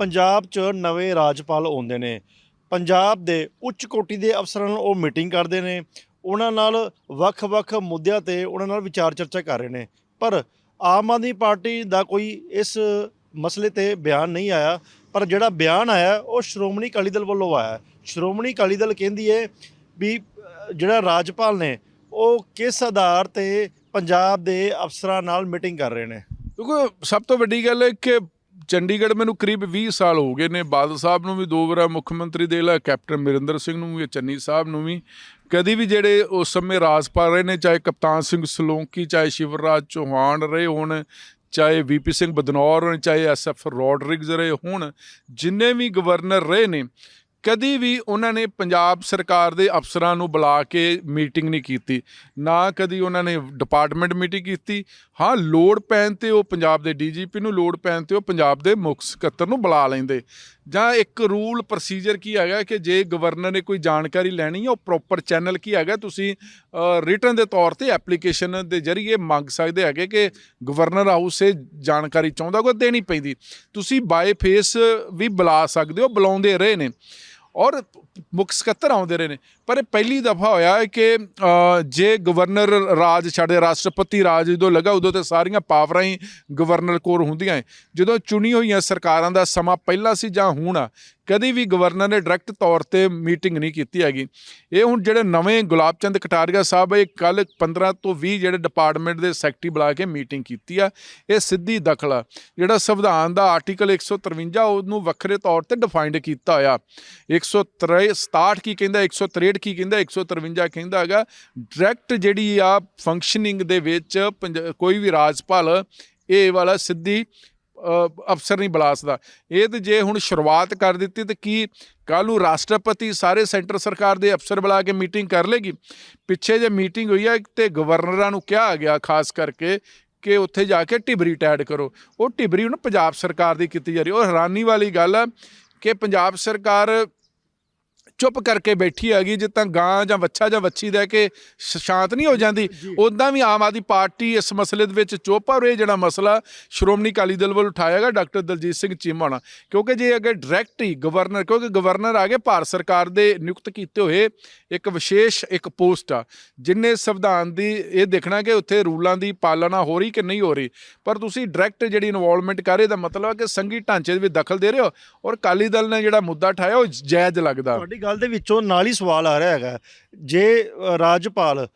ਪੰਜਾਬ 'ਚ ਨਵੇਂ ਰਾਜਪਾਲ ਆਉਂਦੇ ਨੇ। ਪੰਜਾਬ ਦੇ ਉੱਚ ਕੋਟੀ ਦੇ ਅਫਸਰਾਂ ਨਾਲ ਉਹ ਮੀਟਿੰਗ ਕਰਦੇ ਨੇ। ਉਹਨਾਂ ਨਾਲ ਵੱਖ-ਵੱਖ ਮੁੱਦਿਆਂ ਤੇ ਉਹਨਾਂ ਨਾਲ ਵਿਚਾਰ ਚਰਚਾ ਕਰ ਰਹੇ ਨੇ। ਪਰ ਆਮ ਆਦਮੀ ਪਾਰਟੀ ਦਾ ਕੋਈ ਇਸ ਮਸਲੇ ਤੇ ਬਿਆਨ ਨਹੀਂ ਆਇਆ। ਪਰ ਜਿਹੜਾ ਬਿਆਨ ਆਇਆ, ਉਹ ਸ਼੍ਰੋਮਣੀ ਅਕਾਲੀ ਦਲ ਵੱਲੋਂ ਆਇਆ। ਸ਼੍ਰੋਮਣੀ ਅਕਾਲੀ ਦਲ ਕਹਿੰਦੀ ਹੈ ਵੀ ਜਿਹੜਾ ਰਾਜਪਾਲ ਨੇ, ਉਹ ਕਿਸ ਆਧਾਰ ਤੇ ਪੰਜਾਬ ਦੇ ਅਫਸਰਾਂ ਨਾਲ ਮੀਟਿੰਗ ਕਰ ਰਹੇ ਨੇ? ਕਿਉਂਕਿ ਸਭ ਤੋਂ ਵੱਡੀ ਗੱਲ ਹੈ ਕਿ ਚੰਡੀਗੜ੍ਹ ਮੈਨੂੰ ਕਰੀਬ 20 ਸਾਲ ਹੋ ਗਏ ਨੇ। ਬਾਦਲ ਸਾਹਿਬ ਨੂੰ ਵੀ ਦੋ ਵਾਰ ਮੁੱਖ ਮੰਤਰੀ ਦੇ ਲਾ, ਕੈਪਟਨ ਅਮਰਿੰਦਰ ਸਿੰਘ ਨੂੰ ਵੀ, ਚੰਨੀ ਸਾਹਿਬ ਨੂੰ ਵੀ। ਕਦੀ ਵੀ ਜਿਹੜੇ ਉਸ ਸਮੇਂ ਰਾਜਪਾਲ ਰਹੇ ਨੇ, ਚਾਹੇ ਕਪਤਾਨ ਸਿੰਘ ਸਲੋਂਕੀ, ਚਾਹੇ ਸ਼ਿਵਰਾਜ ਚੌਹਾਨ ਰਹੇ ਹੋਣ, ਚਾਹੇ ਵੀਪੀ ਸਿੰਘ ਬਦਨੌਰ ਹੋਣ, ਚਾਹੇ ਐਸਐਫ ਰੋਡਰਿਗਜ਼ ਰਹੇ ਹੋਣ, ਜਿੰਨੇ ਵੀ ਗਵਰਨਰ ਰਹੇ ਨੇ ਕਦੀ ਵੀ ਉਹਨਾਂ ਨੇ ਪੰਜਾਬ ਸਰਕਾਰ ਦੇ ਅਫਸਰਾਂ ਨੂੰ ਬੁਲਾ ਕੇ ਮੀਟਿੰਗ ਨਹੀਂ ਕੀਤੀ, ਨਾ ਕਦੀ ਉਹਨਾਂ ਨੇ ਡਿਪਾਰਟਮੈਂਟ ਮੀਟਿੰਗ ਕੀਤੀ। ਹਾਂ, ਲੋੜ ਪੈਣ ਤੇ ਉਹ ਪੰਜਾਬ ਦੇ ਡੀਜੀਪੀ ਨੂੰ, ਲੋੜ ਪੈਣ ਤੇ ਉਹ ਪੰਜਾਬ ਦੇ ਮੁੱਖ ਸਕੱਤਰ ਨੂੰ ਬੁਲਾ ਲੈਂਦੇ। ਜਾਂ ਇੱਕ ਰੂਲ ਪ੍ਰੋਸੀਜਰ ਕੀ ਹੈਗਾ ਕਿ ਜੇ ਗਵਰਨਰ ਨੇ ਕੋਈ ਜਾਣਕਾਰੀ ਲੈਣੀ ਹੈ ਉਹ ਪ੍ਰੋਪਰ ਚੈਨਲ ਕੀ ਹੈਗਾ, ਤੁਸੀਂ ਰਿਟਰਨ ਦੇ ਤੌਰ ਤੇ ਐਪਲੀਕੇਸ਼ਨ ਦੇ ਜ਼ਰੀਏ ਮੰਗ ਸਕਦੇ ਹੈਗੇ ਕਿ ਗਵਰਨਰ ਹਾਊਸ ਇਹ ਜਾਣਕਾਰੀ ਚਾਹੁੰਦਾ ਕੋਈ ਦੇਣੀ ਪੈਂਦੀ। ਤੁਸੀਂ ਬਾਏ ਫੇਸ ਵੀ ਬੁਲਾ ਸਕਦੇ ਹੋ, ਬੁਲਾਉਂਦੇ ਰਹੇ ਨੇ। ਔਰ ਮੁੱਖ ਸਕੱਤਰ ਆਉਂਦੇ ਰਹੇ ਨੇ। ਪਰ ਇਹ ਪਹਿਲੀ ਦਫਾ ਹੋਇਆ ਹੈ ਕਿ ਜੇ ਗਵਰਨਰ ਰਾਜ ਛੱਡੇ ਰਾਸ਼ਟਰਪਤੀ ਰਾਜ ਜਦੋਂ ਲੱਗਾ, ਉਦੋਂ ਤੇ ਸਾਰੀਆਂ ਪਾਵਰਾਂ ਹੀ ਗਵਰਨਰ ਕੋਲ ਹੁੰਦੀਆਂ ਹੈ। ਜਦੋਂ ਚੁਣੀ ਹੋਈਆਂ ਸਰਕਾਰਾਂ ਦਾ ਸਮਾਂ ਪਹਿਲਾਂ ਸੀ ਜਾਂ ਹੁਣ ਆ ਕਦੀ ਵੀ ਗਵਰਨਰ ਨੇ ਡਾਇਰੈਕਟ ਤੌਰ ਤੇ ਮੀਟਿੰਗ ਨਹੀਂ ਕੀਤੀ ਹੈਗੀ। ਇਹ ਹੁਣ ਜਿਹੜੇ ਨਵੇਂ ਗੁਲਾਬ ਚੰਦ ਕਟਾਰੀਆ ਸਾਹਿਬ ਇਹ ਕੱਲ 15 ਤੋਂ 20 ਜਿਹੜੇ ਡਿਪਾਰਟਮੈਂਟ ਦੇ ਸੈਕਟਰੀ ਬੁਲਾ ਕੇ ਮੀਟਿੰਗ ਕੀਤੀ ਆ, ਇਹ ਸਿੱਧੀ ਦਖਲ ਆ। ਜਿਹੜਾ ਸੰਵਿਧਾਨ ਦਾ ਆਰਟੀਕਲ 153 ਉਹਨੂੰ ਵੱਖਰੇ ਤੌਰ ਤੇ ਡਿਫਾਈਨਡ ਕੀਤਾ ਹੋਇਆ। 167 ਕੀ ਕਹਿੰਦਾ 163 ਕੀ ਕਹਿੰਦਾ 153 ਕਹਿੰਦਾ ਹੈਗਾ ਡਾਇਰੈਕਟ ਜਿਹੜੀ ਆ ਫੰਕਸ਼ਨਿੰਗ ਦੇ ਵਿੱਚ ਪੰਜ- ਕੋਈ ਵੀ ਰਾਜਪਾਲ, ਇਹ ਵਾਲਾ ਸਿੱਧੀ ਅਫਸਰ ਨਹੀਂ ਬੁਲਾ ਸਕਦਾ। ਇਹ ਤੇ ਜੇ ਹੁਣ ਸ਼ੁਰੂਆਤ ਕਰ ਦਿੱਤੀ ਤੇ ਕੀ ਕੱਲ ਨੂੰ ਰਾਸ਼ਟਰਪਤੀ ਸਾਰੇ ਸੈਂਟਰ ਸਰਕਾਰ ਦੇ ਅਫਸਰ ਬੁਲਾ ਕੇ ਮੀਟਿੰਗ ਕਰ ਲੇਗੀ? ਪਿੱਛੇ ਜੇ ਮੀਟਿੰਗ ਹੋਈ ਹੈ ਤੇ ਗਵਰਨਰਾਂ ਨੂੰ ਕਿਹਾ ਗਿਆ ਖਾਸ ਕਰਕੇ ਕਿ ਉੱਥੇ ਜਾ ਕੇ ਟਿਬਰੀ ਟੈਡ ਕਰੋ। ਉਹ ਟਿਬਰੀ ਹੁਣ ਪੰਜਾਬ ਸਰਕਾਰ ਦੀ ਕੀਤੀ ਜਾ ਰਹੀ। ਉਹ ਹੈਰਾਨੀ ਵਾਲੀ ਗੱਲ ਹੈ ਕਿ ਪੰਜਾਬ ਸਰਕਾਰ ਚੁੱਪ ਕਰਕੇ ਬੈਠੀ ਹੈਗੀ ਜੇ ਤਾਂ ਗਾਂ ਜਾਂ ਵੱਛਾ ਜਾਂ ਵੱਛੀ ਦੇ ਕੇ ਸ਼ਾਂਤ ਨਹੀਂ ਹੋ ਜਾਂਦੀ ਉਦਾਂ ਵੀ ਆਮ ਆਦਮੀ ਪਾਰਟੀ ਇਸ ਮਸਲੇ ਦੇ ਵਿੱਚ ਚੁੱਪ ਆ ਇਹ ਜਿਹੜਾ ਮਸਲਾ ਸ਼੍ਰੋਮਣੀ ਅਕਾਲੀ ਦਲ ਵੱਲੋਂ ਉਠਾਇਆ ਗਿਆ ਡਾਕਟਰ ਦਲਜੀਤ ਸਿੰਘ ਚੀਮਾ ਨਾਲ। ਕਿਉਂਕਿ ਜੇ ਅਗਰ ਡਾਇਰੈਕਟ ਹੀ ਗਵਰਨਰ ਕਿਉਂਕਿ ਗਵਰਨਰ ਆ ਗਏ ਭਾਰਤ ਸਰਕਾਰ ਦੇ ਨਿਯੁਕਤ ਕੀਤੇ ਹੋਏ ਇੱਕ ਵਿਸ਼ੇਸ਼ ਇੱਕ ਪੋਸਟ ਆ ਜਿੰਨੇ ਸੰਵਿਧਾਨ ਦੀ ਇਹ ਦੇਖਣਾ ਕਿ ਉੱਥੇ ਰੂਲਾਂ ਦੀ ਪਾਲਣਾ ਹੋ ਰਹੀ ਕਿ ਨਹੀਂ ਹੋ ਰਹੀ। ਪਰ ਤੁਸੀਂ ਡਾਇਰੈਕਟ ਜਿਹੜੀ ਇਨਵੋਲਵਮੈਂਟ ਕਰ ਰਹੇ ਦਾ ਮਤਲਬ ਹੈ ਕਿ ਸੰਘੀ ਢਾਂਚੇ ਦੇ ਵਿੱਚ ਦਖਲ ਦੇ ਰਹੇ ਹੋ ਔਰ ਅਕਾਲੀ ਦਲ ਨੇ ਜਿਹੜਾ ਮੁੱਦਾ ਉਠਾਇਆ ਉਹ ਜਾਇਜ਼ ਲੱਗਦਾ। ਤੁਹਾਡੀ ਗੱਲ ਦੇ ਵਿੱਚੋਂ ਨਾਲ ਹੀ ਸਵਾਲ ਆ ਰਿਹਾ ਹੈਗਾ। ਜੇ ਅ, ਰਾਜਪਾਲ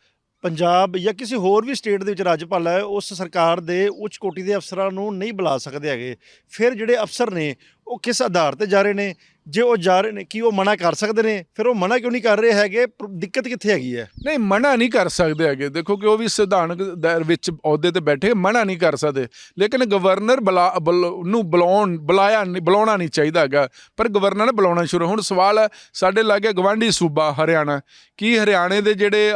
ਪੰਜਾਬ ਜਾਂ ਕਿਸੇ ਹੋਰ ਵੀ ਸਟੇਟ ਦੇ ਵਿੱਚ ਰਾਜਪਾਲ ਹੈ ਉਸ ਸਰਕਾਰ ਦੇ ਉੱਚ ਕੋਟੀ ਦੇ ਅਫਸਰਾਂ ਨੂੰ ਨਹੀਂ ਬੁਲਾ ਸਕਦੇ ਹੈਗੇ। ਫਿਰ ਜਿਹੜੇ ਅਫਸਰ ਨੇ ਉਹ ਕਿਸ ਆਧਾਰ ਤੇ ਜਾ ਰਹੇ ਨੇ? ਜੇ ਉਹ ਜਾ ਰਹੇ ਨੇ, ਕੀ ਉਹ ਮਨਾ ਕਰ ਸਕਦੇ ਨੇ? ਫਿਰ ਉਹ ਮਨਾ ਕਿਉਂ ਨਹੀਂ ਕਰ ਰਹੇ ਹੈਗੇ? ਦਿੱਕਤ ਕਿੱਥੇ ਹੈਗੀ ਹੈ? ਨਹੀਂ, ਮਨਾ ਨਹੀਂ ਕਰ ਸਕਦੇ ਹੈਗੇ। ਦੇਖੋ ਕਿ ਉਹ ਵੀ ਸੰਵਿਧਾਨਕ ਦਾਇਰ ਵਿੱਚ ਅਹੁਦੇ ਤੇ ਬੈਠੇ, ਮਨਾ ਨਹੀਂ ਕਰ ਸਕਦੇ। ਲੇਕਿਨ ਗਵਰਨਰ ਬੁਲਾ, ਬੁਲ- ਨੂੰ ਬੁਲਾਉਣ, ਬੁਲਾਇਆ ਨਹੀਂ, ਬੁਲਾਉਣਾ ਨਹੀਂ ਚਾਹੀਦਾ ਹੈਗਾ। ਪਰ ਗਵਰਨਰ ਨੇ ਬੁਲਾਉਣਾ ਸ਼ੁਰੂ। ਹੁਣ ਸਵਾਲ ਹੈ, ਸਾਡੇ ਲਾਗੇ ਗਵਾਂਢੀ ਸੂਬਾ ਹਰਿਆਣਾ, ਕੀ ਹਰਿਆਣੇ ਦੇ ਜਿਹੜੇ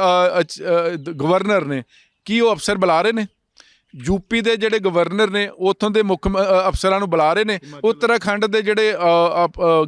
ਗਵਰਨਰ ਨੇ, ਕੀ ਉਹ ਅਫਸਰ ਬੁਲਾ ਰਹੇ ਨੇ? ਯੂਪੀ ਦੇ ਜਿਹੜੇ ਗਵਰਨਰ ਨੇ ਉਥੋਂ ਦੇ ਮੁੱਖ ਅਫਸਰਾਂ ਨੂੰ ਬੁਲਾ ਰਹੇ ਨੇ ਉੱਤਰਾਖੰਡ ਦੇ ਜਿਹੜੇ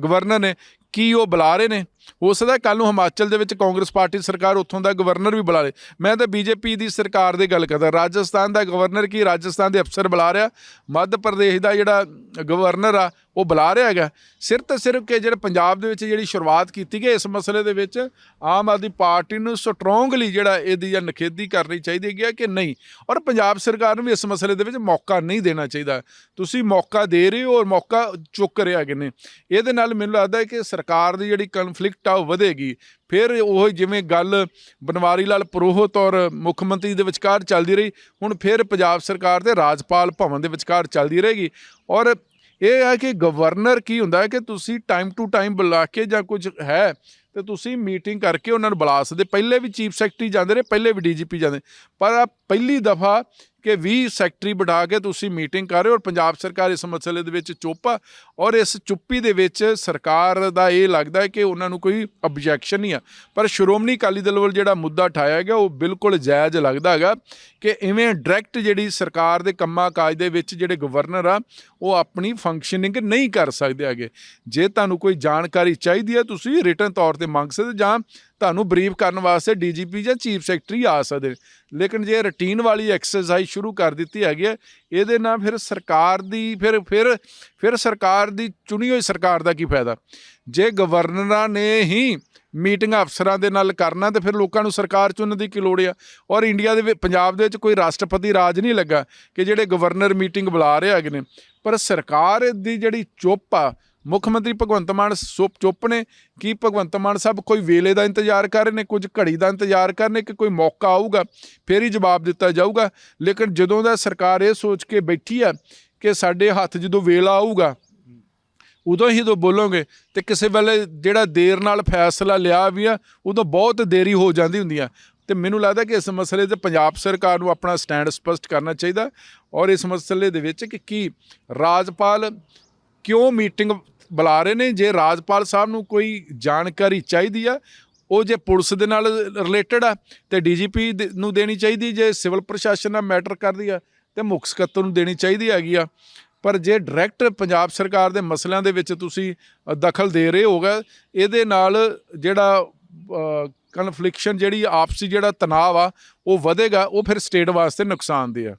ਗਵਰਨਰ ਨੇ ਕੀ ਉਹ ਬੁਲਾ ਰਹੇ ਨੇ? ਹੋ ਸਕਦਾ ਕੱਲ ਨੂੰ ਹਿਮਾਚਲ ਦੇ ਵਿੱਚ ਕਾਂਗਰਸ ਪਾਰਟੀ ਸਰਕਾਰ ਉੱਥੋਂ ਦਾ ਗਵਰਨਰ ਵੀ ਬੁਲਾ ਲੇ। ਮੈਂ ਤਾਂ ਬੀਜੇਪੀ ਦੀ ਸਰਕਾਰ ਦੀ ਗੱਲ ਕਰਦਾ। ਰਾਜਸਥਾਨ ਦਾ ਗਵਰਨਰ ਕੀ? ਰਾਜਸਥਾਨ ਦੇ ਅਫਸਰ ਬੁਲਾ ਰਿਹਾ। ਮੱਧ ਪ੍ਰਦੇਸ਼ ਦਾ ਜਿਹੜਾ ਗਵਰਨਰ ਆ, ਉਹ ਬੁਲਾ ਰਿਹਾ ਹੈਗਾ। ਸਿਰ ਤੇ ਸਿਰਫ ਕਿ ਜਿਹੜੇ ਪੰਜਾਬ ਦੇ ਵਿੱਚ ਜਿਹੜੀ ਸ਼ੁਰੂਆਤ ਕੀਤੀ ਗਈ, ਇਸ ਮਸਲੇ ਦੇ ਵਿੱਚ ਆਮ ਆਦਮੀ ਪਾਰਟੀ ਨੂੰ ਸਟਰੋਂਗਲੀ ਜਿਹੜਾ ਇਹਦੀ ਜਾਂ ਨਖੇਦੀ ਕਰਨੀ ਚਾਹੀਦੀ ਹੈਗੀ ਹੈ ਕਿ ਨਹੀਂ? ਔਰ ਪੰਜਾਬ ਸਰਕਾਰ ਨੂੰ ਵੀ ਇਸ ਮਸਲੇ ਦੇ ਵਿੱਚ ਮੌਕਾ ਨਹੀਂ ਦੇਣਾ ਚਾਹੀਦਾ। ਤੁਸੀਂ ਮੌਕਾ ਦੇ ਰਹੇ ਹੋ ਔਰ ਮੌਕਾ ਚੁੱਕ ਰਿਹਾ ਹੈਗੇ ਨੇ। ਇਹਦੇ ਨਾਲ ਮੈਨੂੰ ਲੱਗਦਾ ਹੈ ਕਿ ਸਰਕਾਰ ਦੀ ਜਿਹੜੀ ਕਨਫਲਿਕਟ ਆ ਉਹ ਵਧੇਗੀ। ਫਿਰ ਉਹ ਜਿਵੇਂ ਗੱਲ ਬਨਵਾਰੀ ਲਾਲ ਪੁਰੋਹਿਤ ਔਰ ਮੁੱਖ ਮੰਤਰੀ ਦੇ ਵਿਚਕਾਰ ਚੱਲਦੀ ਰਹੀ, ਹੁਣ ਫਿਰ ਪੰਜਾਬ ਸਰਕਾਰ ਤੇ ਰਾਜਪਾਲ ਭਵਨ ਦੇ ਵਿਚਕਾਰ ਚੱਲਦੀ ਰਹੇਗੀ। ਔਰ ਇਹ ਹੈ ਕਿ ਗਵਰਨਰ ਕੀ ਹੁੰਦਾ ਹੈ ਕਿ ਤੁਸੀਂ ਟਾਈਮ ਟੂ ਟਾਈਮ ਬੁਲਾ ਕੇ ਜਾਂ ਕੁਝ ਹੈ, ਤੇ ਤੁਸੀਂ ਮੀਟਿੰਗ ਕਰਕੇ ਉਹਨਾਂ ਨੂੰ ਬੁਲਾ ਸਕਦੇ। ਪਹਿਲੇ ਵੀ ਚੀਫ ਸੈਕਟਰੀ ਜਾਂਦੇ ਰਹੇ, ਪਹਿਲੇ ਵੀ ਡੀਜੀਪੀ ਜਾਂਦੇ ਪਰ ਆ ਪਹਿਲੀ ਦਫਾ ਕਿ 20 ਸੈਕਟਰੀ ਬਿਠਾ ਕੇ ਤੁਸੀਂ ਮੀਟਿੰਗ ਕਰ ਰਹੇ ਹੋ ਔਰ ਪੰਜਾਬ ਸਰਕਾਰ ਇਸ ਮਸਲੇ ਦੇ ਵਿੱਚ ਚੁੱਪ ਆ ਔਰ ਇਸ ਚੁੱਪੀ ਦੇ ਵਿੱਚ ਸਰਕਾਰ ਦਾ ਇਹ ਲੱਗਦਾ ਹੈ ਕਿ ਉਹਨਾਂ ਨੂੰ ਕੋਈ ਆਬਜੈਕਸ਼ਨ ਨਹੀਂ ਆ। ਪਰ ਸ਼੍ਰੋਮਣੀ ਅਕਾਲੀ ਦਲ ਵੱਲ ਜਿਹੜਾ ਮੁੱਦਾ ਉਠਾਇਆ ਗਿਆ ਉਹ ਬਿਲਕੁਲ ਜਾਇਜ਼ ਲੱਗਦਾ ਹੈਗਾ ਕਿ ਇਵੇਂ ਡਾਇਰੈਕਟ ਜਿਹੜੀ ਸਰਕਾਰ ਦੇ ਕੰਮਾਂ ਕਾਜ ਦੇ ਵਿੱਚ ਜਿਹੜੇ ਗਵਰਨਰ ਆ, ਉਹ ਆਪਣੀ ਫੰਕਸ਼ਨਿੰਗ ਨਹੀਂ ਕਰ ਸਕਦੇ ਹੈਗੇ। ਜੇ ਤੁਹਾਨੂੰ ਕੋਈ ਜਾਣਕਾਰੀ ਚਾਹੀਦੀ ਹੈ, ਤੁਸੀਂ ਰਿਟਰਨ ਤੌਰ ਤੇ ਮੰਗ ਸਕਦੇ ਜਾਂ ਤੁਹਾਨੂੰ ਬਰੀਫ ਕਰਨ ਵਾਸਤੇ ਡੀਜੀਪੀ ਜਾਂ ਚੀਫ ਸੈਕਟਰੀ ਆ ਸਕਦੇ ਨੇ। ਲੇਕਿਨ ਜੇ ਰੁਟੀਨ ਵਾਲੀ ਐਕਸਰਸਾਈਜ਼ ਸ਼ੁਰੂ ਕਰ ਦਿੱਤੀ ਹੈਗੀ ਹੈ, ਇਹਦੇ ਨਾਲ ਫਿਰ ਸਰਕਾਰ ਦੀ, ਫਿਰ ਫਿਰ ਫਿਰ ਸਰਕਾਰ ਦੀ ਚੁਣੀ ਹੋਈ ਸਰਕਾਰ ਦਾ ਕੀ ਫਾਇਦਾ? ਜੇ ਗਵਰਨਰਾਂ ਨੇ ਹੀ ਮੀਟਿੰਗ ਅਫਸਰਾਂ ਦੇ ਨਾਲ ਕਰਨਾ, ਤੇ ਫਿਰ ਲੋਕਾਂ ਨੂੰ ਸਰਕਾਰ ਚੁਣਨ ਦੀ ਕੀ ਲੋੜ ਆ? ਔਰ ਇੰਡੀਆ ਦੇ ਪੰਜਾਬ ਦੇ ਵਿੱਚ ਕੋਈ ਰਾਸ਼ਟਰਪਤੀ ਰਾਜ ਨਹੀਂ ਲੱਗਾ ਕਿ ਜਿਹੜੇ ਗਵਰਨਰ ਮੀਟਿੰਗ ਬੁਲਾ ਰਹੇ ਹੈਗੇ ਨੇ। ਪਰ ਸਰਕਾਰ ਦੀ ਜਿਹੜੀ ਚੁੱਪ ਆ ਮੁੱਖ ਮੰਤਰੀ ਭਗਵੰਤ ਮਾਨ ਸੁਪ ਚੁੱਪ ਨੇ। ਕੀ ਭਗਵੰਤ ਮਾਨ ਸਾਹਿਬ ਕੋਈ ਵੇਲੇ ਦਾ ਇੰਤਜ਼ਾਰ ਕਰ ਰਹੇ ਨੇ, ਕੁਝ ਘੜੀ ਦਾ ਇੰਤਜ਼ਾਰ ਕਰ ਰਹੇ ਕਿ ਕੋਈ ਮੌਕਾ ਆਊਗਾ, ਫੇਰ ਹੀ ਜਵਾਬ ਦਿੱਤਾ ਜਾਊਗਾ। ਲੇਕਿਨ ਜਦੋਂ ਦਾ ਸਰਕਾਰ ਇਹ ਸੋਚ ਕੇ ਬੈਠੀ ਆ ਕਿ ਸਾਡੇ ਹੱਥ ਜਦੋਂ ਵੇਲਾ ਆਊਗਾ, ਉਦੋਂ ਹੀ ਜਦੋਂ ਬੋਲੋਗੇ ਤੇ ਕਿਸੇ ਵੇਲੇ ਜਿਹੜਾ ਦੇਰ ਨਾਲ ਫੈਸਲਾ ਲਿਆ ਵੀ ਆ, ਉਦੋਂ ਬਹੁਤ ਦੇਰੀ ਹੋ ਜਾਂਦੀ ਹੁੰਦੀ ਆ। ਤੇ ਮੈਨੂੰ ਲੱਗਦਾ ਕਿ ਇਸ ਮਸਲੇ ਤੇ ਪੰਜਾਬ ਸਰਕਾਰ ਨੂੰ ਆਪਣਾ ਸਟੈਂਡ ਸਪਸ਼ਟ ਕਰਨਾ ਚਾਹੀਦਾ ਔਰ ਇਸ ਮਸਲੇ ਦੇ ਵਿੱਚ ਕਿ ਕੀ ਰਾਜਪਾਲ ਕਿਉਂ ਮੀਟਿੰਗ ਬੁਲਾ ਰਹੇ ਨੇ? ਜੇ ਰਾਜਪਾਲ ਸਾਹਿਬ ਨੂੰ ਕੋਈ ਜਾਣਕਾਰੀ ਚਾਹੀਦੀ ਆ, ਉਹ ਜੇ ਪੁਲਿਸ ਦੇ ਨਾਲ ਰਿਲੇਟਡ ਆ, ਤੇ ਡੀਜੀਪੀ ਨੂੰ ਦੇਣੀ ਚਾਹੀਦੀ, ਜੇ ਸਿਵਲ ਪ੍ਰਸ਼ਾਸਨ ਨਾਲ ਮੈਟਰ ਕਰਦੀ ਆ, ਤੇ ਮੁੱਖ ਸਕੱਤਰ ਨੂੰ ਦੇਣੀ ਚਾਹੀਦੀ ਹੈਗੀ ਆ। ਪਰ ਜੇ ਡਾਇਰੈਕਟ ਪੰਜਾਬ ਸਰਕਾਰ ਦੇ ਮਸਲਿਆਂ ਦੇ ਵਿੱਚ ਤੁਸੀਂ ਦਖਲ ਦੇ ਰਹੇ ਹੋਗਾ ਇਹਦੇ ਨਾਲ ਜਿਹੜਾ ਕਨਫਲਿਕਸ਼ਨ ਜਿਹੜੀ ਆਪਸੀ ਜਿਹੜਾ ਤਣਾਅ ਆ ਉਹ ਵਧੇਗਾ, ਉਹ ਫਿਰ ਸਟੇਟ ਵਾਸਤੇ ਨੁਕਸਾਨਦੇ ਆ।